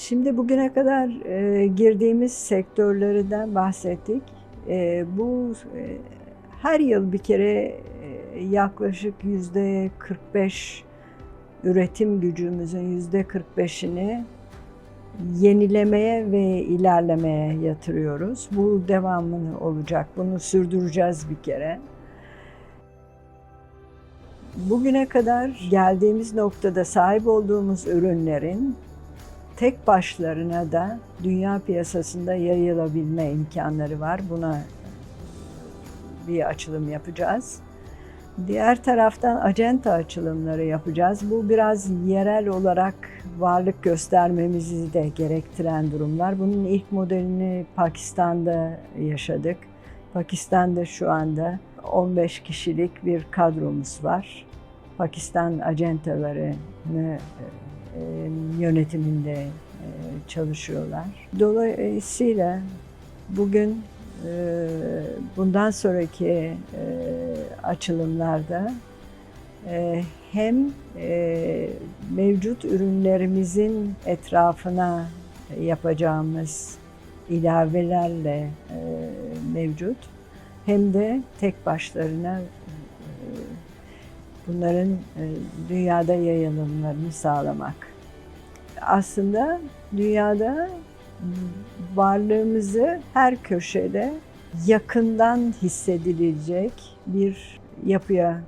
Şimdi bugüne kadar e, girdiğimiz sektörlerden bahsettik. E, bu e, her yıl bir kere e, yaklaşık yüzde 45 üretim gücümüzün yüzde 45'ini yenilemeye ve ilerlemeye yatırıyoruz. Bu devamını olacak. Bunu sürdüreceğiz bir kere. Bugüne kadar geldiğimiz noktada sahip olduğumuz ürünlerin tek başlarına da dünya piyasasında yayılabilme imkanları var. Buna bir açılım yapacağız. Diğer taraftan acenta açılımları yapacağız. Bu biraz yerel olarak varlık göstermemizi de gerektiren durumlar. Bunun ilk modelini Pakistan'da yaşadık. Pakistan'da şu anda 15 kişilik bir kadromuz var. Pakistan acentalarını yönetiminde e, çalışıyorlar. Dolayısıyla bugün e, bundan sonraki e, açılımlarda e, hem e, mevcut ürünlerimizin etrafına yapacağımız ilavelerle e, mevcut hem de tek başlarına e, bunların e, dünyada yayılımlarını sağlamak. Aslında dünyada varlığımızı her köşede yakından hissedilecek bir yapıya